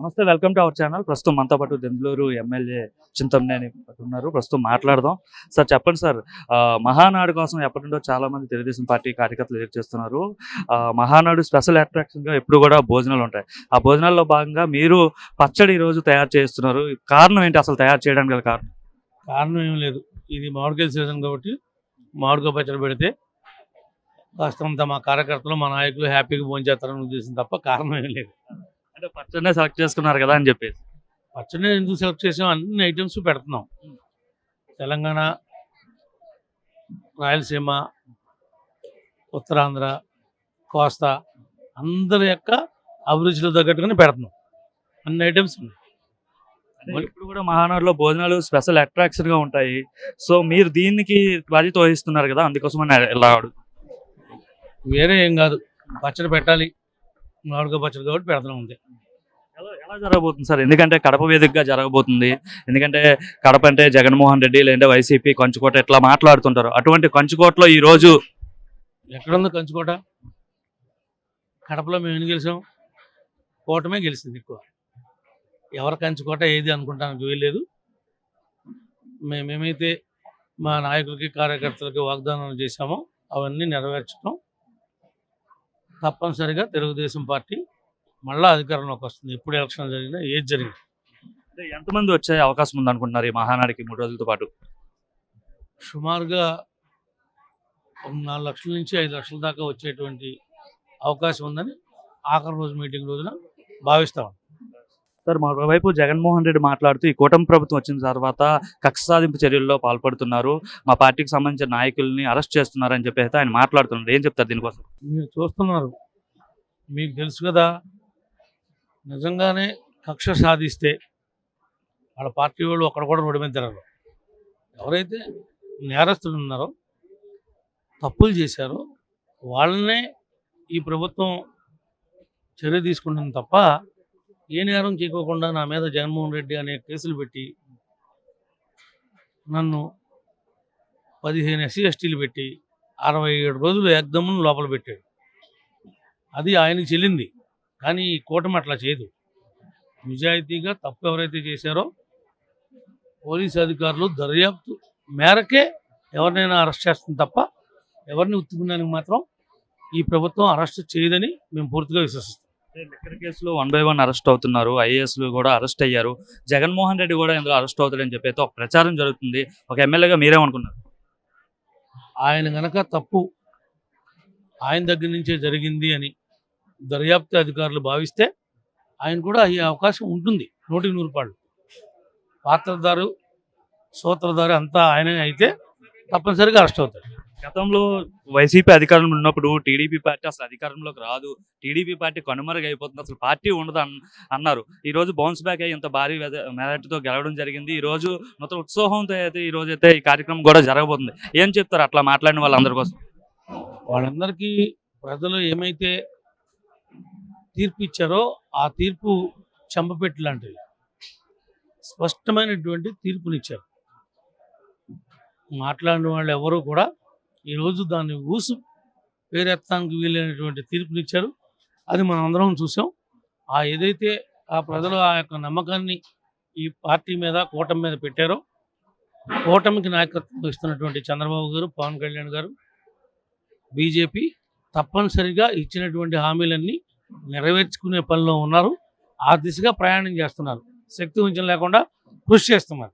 నమస్తే welcome to our channel. ప్రస్తుతం మనతో పాటు దెందులూరు ఎమ్మెల్యే చింతమనేని ఉన్నారు. ప్రస్తుతం మాట్లాడదాం. సార్ చెప్పండి సార్ మహానాడు కోసం ఎప్పటి నుండో చాలా మంది తెలుగుదేశం పార్టీ కార్యకర్తలు ఎదురు చేస్తున్నారు. మహానాడు స్పెషల్ అట్రాక్షన్గా ఎప్పుడు కూడా భోజనాలు ఉంటాయి. ఆ భోజనాల్లో భాగంగా మీరు పచ్చడి ఈరోజు రోజు తయారు చేస్తున్నారు. కారణం ఏంటి? అసలు తయారు చేయడానికి గల కారణం? కారణం ఏం లేదు. ఇది మామిడికాయ సీజన్ కాబట్టి మామిడికాయ పచ్చడి పెడితే కాస్తంత మా కార్యకర్తలు మా నాయకులు హ్యాపీగా భోంచేస్తారని ఉద్దేశం తప్ప కారణం ఏం లేదు. అంటే పచ్చడినే సెలెక్ట్ చేసుకున్నారు కదా అని చెప్పేసి. పచ్చడి ఎందుకు సెలెక్ట్ చేసాం? అన్ని ఐటమ్స్ పెడుతున్నాం. తెలంగాణ రాయలసీమ ఉత్తరాంధ్ర కోస్తా అందరి యొక్క అభిరుచిలో తగ్గట్టుగానే పెడుతున్నాం. అన్ని ఐటమ్స్ ఉన్నాయి. ఇప్పుడు కూడా మహానాడులో భోజనాలు స్పెషల్ అట్రాక్షన్గా ఉంటాయి. సో మీరు దీనికి బాధ్యత వహిస్తున్నారు కదా అందుకోసం అని ఇలా వేరే ఏం కాదు. పచ్చడి పెట్టాలి. మామిడికాయ పచ్చడి కాబట్టి పెడతాం ఉంది. ఎలా జరగబోతుంది సార్? ఎందుకంటే కడప వేదికగా జరగబోతుంది. ఎందుకంటే కడప అంటే జగన్మోహన్ రెడ్డి లేదంటే వైసీపీ కంచుకోట ఇట్లా మాట్లాడుతుంటారు. అటువంటి కంచుకోటలో ఈ రోజు ఎక్కడుందో కంచుకోట? కడపలో మేము ఎన్ని గెలిచాం? కోటమే గెలిచింది ఎక్కువ. ఎవరి కంచుకోట ఏది అనుకుంటానికి వీల్లేదు మేమేమైతే మా నాయకులకి కార్యకర్తలకి వాగ్దానాలు చేశామో అవన్నీ నెరవేర్చడం తప్పనిసరిగా తెలుగుదేశం పార్టీ మళ్ళా అధికారంలోకి వస్తుంది. ఎప్పుడు ఎలక్షన్ జరిగినా ఏది జరిగినా. అంటే ఎంతమంది వచ్చే అవకాశం ఉంది అనుకుంటున్నారు ఈ మహానాడికి మూడు రోజులతో పాటు? సుమారుగా నాలుగు లక్షల నుంచి ఐదు లక్షల దాకా వచ్చేటువంటి అవకాశం ఉందని ఆఖరి రోజు మీటింగ్ రోజున భావిస్తాం. సార్ మరోవైపు జగన్మోహన్ రెడ్డి మాట్లాడుతూ ఈ కూటమి ప్రభుత్వం వచ్చిన తర్వాత కక్ష సాధింపు చర్యల్లో పాల్పడుతున్నారు. మా పార్టీకి సంబంధించిన నాయకుల్ని అరెస్ట్ చేస్తున్నారని చెప్పేసి ఆయన మాట్లాడుతున్నారు. ఏం చెప్తారు దీనికోసం? మీరు చూస్తున్నారు. మీకు తెలుసు కదా నిజంగానే కక్ష సాధిస్తే వాళ్ళ పార్టీ వాళ్ళు అక్కడ కూడా రోడ్డు ఎవరైతే నేరస్తులు ఉన్నారో తప్పులు చేశారో వాళ్ళనే ఈ ప్రభుత్వం చర్య తీసుకుంటుంది తప్ప ఏ నేరం చేయకోకుండా నా మీద జగన్మోహన్ రెడ్డి అనే కేసులు పెట్టి నన్ను పదిహేను ఎస్సీ ఎస్టీలు పెట్టి అరవై ఏడు రోజులు ఎగ్దమ్మును లోపల పెట్టాడు. అది ఆయనకి చెల్లింది. కానీ ఈ కూటమి అట్లా చేయదు. నిజాయితీగా తప్పు ఎవరైతే చేశారో పోలీసు అధికారులు దర్యాప్తు మేరకే ఎవరినైనా అరెస్ట్ చేస్తుంది తప్ప ఎవరిని ఉత్తుకున్నానికి మాత్రం ఈ ప్రభుత్వం అరెస్ట్ చేయదని మేము పూర్తిగా విశ్వసిస్తాం. లిక్కర్ కేసులో వన్ బై వన్ అరెస్ట్ అవుతున్నారు. ఐఏఎస్లు కూడా అరెస్ట్ అయ్యారు. జగన్మోహన్ రెడ్డి కూడా ఇందులో అరెస్ట్ అవుతాడని చెప్పి అయితే ఒక ప్రచారం జరుగుతుంది. ఒక ఎమ్మెల్యేగా మీరేమనుకున్నారు? ఆయన గనక తప్పు ఆయన దగ్గర నుంచే జరిగింది అని దర్యాప్తు అధికారులు భావిస్తే ఆయన కూడా అయ్యే అవకాశం ఉంటుంది. నూటికి నూరు పాళ్ళు. పాత్రదారు సూత్రధారు అంతా ఆయనే అయితే తప్పనిసరిగా అరెస్ట్ అవుతాడు. గతంలో వైసీపీ అధికారంలో ఉన్నప్పుడు టీడీపీ పార్టీ అసలు అధికారంలోకి రాదు. టీడీపీ పార్టీ కనుమరుగైపోతుంది అసలు పార్టీ ఉండదు అన్- అన్నారు. ఈ రోజు బౌన్స్ బ్యాక్ అయ్యి ఇంత భారీ మెజార్టీతో గెలవడం జరిగింది. ఈ రోజు మొత్తం ఉత్సాహంతో అయితే ఈ రోజు అయితే ఈ కార్యక్రమం కూడా జరగబోతుంది. ఏం చెప్తారు అట్లా మాట్లాడిన వాళ్ళందరి కోసం? వాళ్ళందరికీ ప్రజలు ఏమైతే తీర్పు ఇచ్చారో ఆ తీర్పు చెంపపెట్టి లాంటివి స్పష్టమైనటువంటి తీర్పునిచ్చారు. మాట్లాడిన వాళ్ళు ఎవరు కూడా ఈరోజు దాన్ని ఊసు పేరెత్తానికి వీలైనటువంటి తీర్పునిచ్చారు అది మనం అందరం చూసాం. ఆ ఏదైతే ఆ ప్రజలు ఆ యొక్క నమ్మకాన్ని ఈ పార్టీ మీద కూటమి మీద పెట్టారో కూటమికి నాయకత్వం ఇస్తున్నటువంటి చంద్రబాబు గారు పవన్ కళ్యాణ్ గారు బీజేపీ తప్పనిసరిగా ఇచ్చినటువంటి హామీలన్నీ నెరవేర్చుకునే పనిలో ఉన్నారు. ఆ దిశగా ప్రయాణం చేస్తున్నారు. శక్తి ఉంచడం లేకుండా కృషి చేస్తున్నారు.